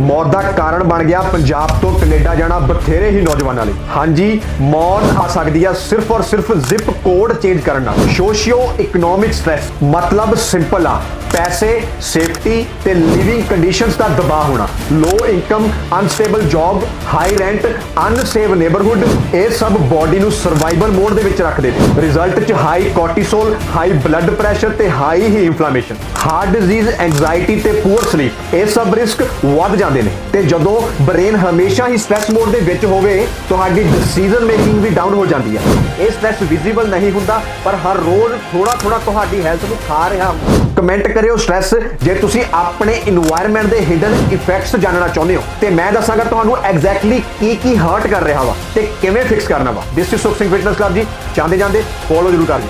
ਮੌਤ ਦਾ ਕਾਰਨ ਬਣ ਗਿਆ ਪੰਜਾਬ ਤੋਂ ਕੈਨੇਡਾ ਜਾਣਾ ਬਥੇਰੇ ਹੀ ਨੌਜਵਾਨਾਂ ਲਈ। ਹਾਂਜੀ, ਮੌਤ ਆ ਸਕਦੀ ਆ ਸਿਰਫ ਔਰ ਸਿਰਫ ਜ਼ਿਪ ਕੋਡ ਚੇਂਜ ਕਰਨ ਨਾਲ। ਸੋਸ਼ੀਓ ਇਕਨੋਮਿਕ ਸਟ੍ਰੈਸ ਮਤਲਬ ਸਿੰਪਲ ਆ। ਪੈਸੇ ਸੇਫਟੀ ਤੇ ਲਿਵਿੰਗ ਕੰਡੀਸ਼ਨਸ ਦਾ ਦਬਾਅ ਹੋਣਾ। Low income unstable job high rent unsafe neighbourhood ਇਹ ਸਭ ਬਾਡੀ ਨੂੰ ਸਰਵਾਈਵਲ ਮੋਡ ਦੇ ਵਿੱਚ ਰੱਖਦੇ ਨੇ। ਰਿਜ਼ਲਟ ਚ high cortisol high blood pressure ਤੇ ਹਾਈ ਹੀ ਇਨਫਲੇਮੇਸ਼ਨ ਹਾਰਟ ਡਿਜ਼ੀਜ਼ ਐਂਜ਼ਾਈਟੀ ਤੇ ਪੂਅਰ ਸਲੀਪ ਇਹ ਸਭ ਰਿਸਕ ਵੱਧ ਜਾਂਦੇ ਨੇ। ਤੇ ਜਦੋਂ ਬ੍ਰੇਨ ਹਮੇਸ਼ਾ ਹੀ ਸਟ੍ਰੈਸ ਮੋਡ ਦੇ ਵਿੱਚ ਹੋਵੇ, ਤੁਹਾਡੀ ਡਿਸੀਜਨ ਮੇਕਿੰਗ ਵੀ ਡਾਊਨ ਹੋ ਜਾਂਦੀ ਹੈ। ਇਹ ਸਟ੍ਰੈਸ ਵਿਜ਼ੀਬਲ ਨਹੀਂ ਹੁੰਦਾ, ਪਰ ਹਰ ਰੋਜ਼ ਥੋੜਾ ਥੋੜਾ ਤੁਹਾਡੀ ਹੈਲਥ ਨੂੰ ਖਾ ਰਿਹਾ ਹੁੰਦਾ ਕਮੈਂਟ ਰਹੇ ਹੋ ਸਟ੍ਰੈਸ ਜੇ ਤੁਸੀਂ ਆਪਣੇ এনवायरमेंट ਦੇ ਹਿਡਨ ਇਫੈਕਟਸ ਜਾਣਨਾ ਚਾਹੁੰਦੇ ਹੋ, ਤੇ ਮੈਂ ਦੱਸਾਂਗਾ ਤੁਹਾਨੂੰ ਐਗਜ਼ੈਕਟਲੀ ਕੀ ਕੀ ਹਰਟ ਕਰ ਰਿਹਾ ਵਾ ਤੇ ਕਿਵੇਂ ਫਿਕਸ ਕਰਨਾ ਵਾ। This is Sukh fitness club ji. ਜਾਂਦੇ ਜਾਂਦੇ ਫੋਲੋ ਜ਼ਰੂਰ ਕਰ ਜੀ